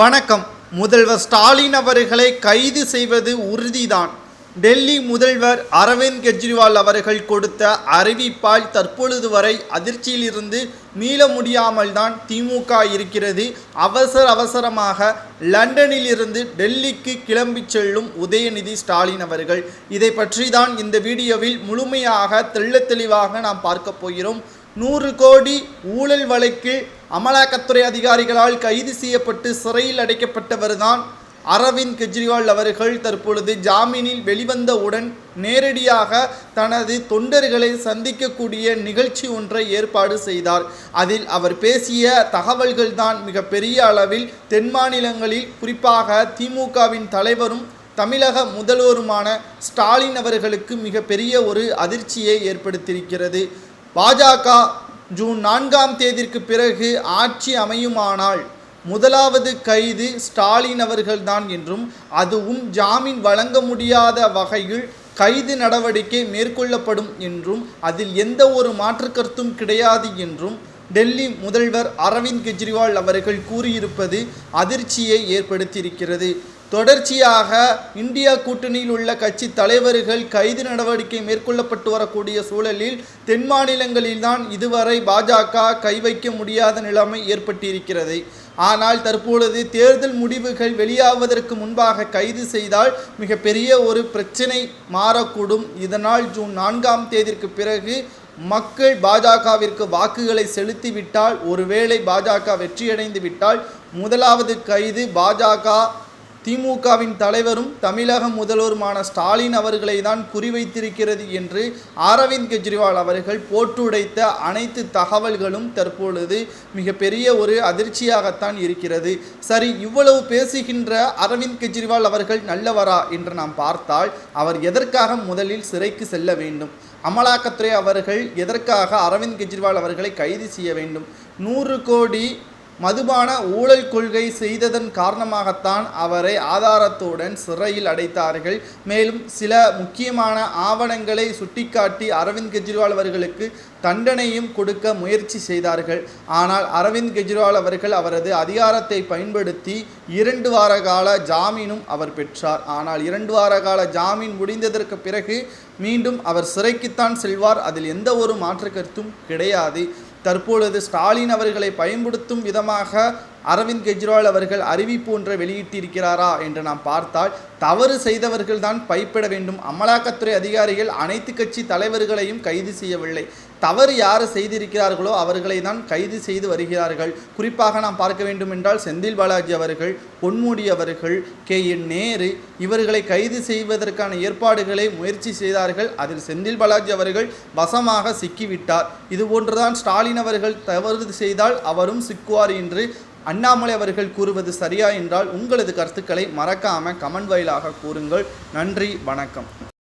வணக்கம். முதல்வர் ஸ்டாலின் அவர்களை கைது செய்வது உறுதிதான். டெல்லி முதல்வர் அரவிந்த் கெஜ்ரிவால் அவர்கள் கொடுத்த அறிவிப்பால் தற்பொழுது வரை அதிர்ச்சியிலிருந்து மீள முடியாமல் தான் திமுக இருக்கிறது. அவசர அவசரமாக லண்டனில் இருந்து டெல்லிக்கு கிளம்பிச் செல்லும் உதயநிதி ஸ்டாலின் அவர்கள். இதை பற்றி தான் இந்த வீடியோவில் முழுமையாக தெள்ள தெளிவாக நாம் பார்க்க போகிறோம். நூறு கோடி ஊழல் வழக்கில் அமலாக்கத்துறை அதிகாரிகளால் கைது செய்யப்பட்டு சிறையில் அடைக்கப்பட்டவர்தான் அரவிந்த் கெஜ்ரிவால் அவர்கள். தற்பொழுது ஜாமீனில் வெளிவந்தவுடன் நேரடியாக தனது தொண்டர்களை சந்திக்கக்கூடிய நிகழ்ச்சி ஒன்றை ஏற்பாடு செய்தார். அதில் அவர் பேசிய தகவல்கள் தான் மிகப்பெரிய அளவில் தென் மாநிலங்களில் குறிப்பாக திமுகவின் தலைவரும் தமிழக முதல்வருமான ஸ்டாலின் அவர்களுக்கு மிகப்பெரிய ஒரு அதிர்ச்சியை ஏற்படுத்தியிருக்கிறது. பாஜக ஜூன் நான்காம் தேதிக்கு பிறகு ஆட்சி அமையுமானால் முதலாவது கைது ஸ்டாலின் அவர்கள்தான் என்றும் அதுவும் ஜாமீன் வழங்க முடியாத வகையில் கைது நடவடிக்கை மேற்கொள்ளப்படும் என்றும் அதில் எந்த ஒரு மாற்று கருத்தும் கிடையாது என்றும் டெல்லி முதல்வர் அரவிந்த் கெஜ்ரிவால் அவர்கள் கூறியிருப்பது அதிர்ச்சியை ஏற்படுத்தியிருக்கிறது. தொடர்ச்சியாக இந்தியா கூட்டணியில் உள்ள கட்சி தலைவர்கள் கைது நடவடிக்கை மேற்கொள்ளப்பட்டு வரக்கூடிய சூழலில் தென் மாநிலங்களில்தான் இதுவரை பாஜக கை வைக்க முடியாத நிலைமை ஏற்பட்டிருக்கிறது. ஆனால் தற்பொழுது தேர்தல் முடிவுகள் வெளியாவதற்கு முன்பாக கைது செய்தால் மிகப்பெரிய ஒரு பிரச்சினை மாறக்கூடும். இதனால் ஜூன் நான்காம் தேதிக்கு பிறகு மக்கள் பாஜகவிற்கு வாக்குகளை செலுத்திவிட்டால் ஒருவேளை பாஜக வெற்றியடைந்து விட்டால் முதலாவது கைது பாஜக திமுகவின் தலைவரும் தமிழக முதல்வருமான ஸ்டாலின் அவர்களை தான் குறிவைத்திருக்கிறது என்று அரவிந்த் கெஜ்ரிவால் அவர்கள் போட்டுடைத்த அனைத்து தகவல்களும் தற்பொழுது மிகப்பெரிய ஒரு அதிர்ச்சியாகத்தான் இருக்கிறது. சரி இவ்வளவு பேசுகின்ற அரவிந்த் கெஜ்ரிவால் அவர்கள் நல்லவரா என்று நாம் பார்த்தால் அவர் எதற்காக முதலில் சிறைக்கு செல்ல வேண்டும்? அமலாக்கத்துறை அவர்கள் எதற்காக அரவிந்த் கெஜ்ரிவால் அவர்களை கைது செய்ய வேண்டும்? நூறு கோடி மதுபான ஊழல் கொள்கை செய்ததன் காரணமாகத்தான் அவரை ஆதாரத்துடன் சிறையில் அடைத்தார்கள். மேலும் சில முக்கியமான ஆவணங்களை சுட்டிக்காட்டி அரவிந்த் கெஜ்ரிவால் அவர்களுக்கு தண்டனையும் கொடுக்க முயற்சி செய்தார்கள். ஆனால் அரவிந்த் கெஜ்ரிவால் அவர்கள் அவரது அதிகாரத்தை பயன்படுத்தி இரண்டு வார கால ஜாமீனும் அவர் பெற்றார். ஆனால் இரண்டு வார கால ஜாமீன் முடிந்ததற்கு பிறகு மீண்டும் அவர் சிறைக்குத்தான் செல்வார். அதில் எந்த ஒரு மாற்று கருத்தும் கிடையாது. தற்பொழுது ஸ்டாலின் அவர்களை பயன்படுத்தும் விதமாக அரவிந்த் கெஜ்ரிவால் அவர்கள் அறிவிப்பு ஒன்றை வெளியிட்டிருக்கிறாரா என்று நாம் பார்த்தால் தவறு செய்தவர்கள் தான் வேண்டும். அமலாக்கத்துறை அதிகாரிகள் அனைத்து கட்சி தலைவர்களையும் கைது செய்யவில்லை. தவறு யார் செய்திருக்கிறார்களோ அவர்களை தான் கைது செய்து வருகிறார்கள். குறிப்பாக நாம் பார்க்க வேண்டும் என்றால் செந்தில் பாலாஜி அவர்கள் பொன்முடி அவர்கள் கே. என். நேரு இவர்களை கைது செய்வதற்கான ஏற்பாடுகளை முயற்சி செய்தார்கள். அதில் செந்தில் பாலாஜி அவர்கள் வசமாக சிக்கிவிட்டார். இது போன்றுதான் ஸ்டாலின் அவர்கள் தவறு செய்தால் அவரும் சிக்குவார் என்று அண்ணாமலை அவர்கள் கூறுவது சரியா என்றால் உங்களது கருத்துக்களை மறக்காமல் கமெண்ட் வாயிலாக கூறுங்கள். நன்றி வணக்கம்.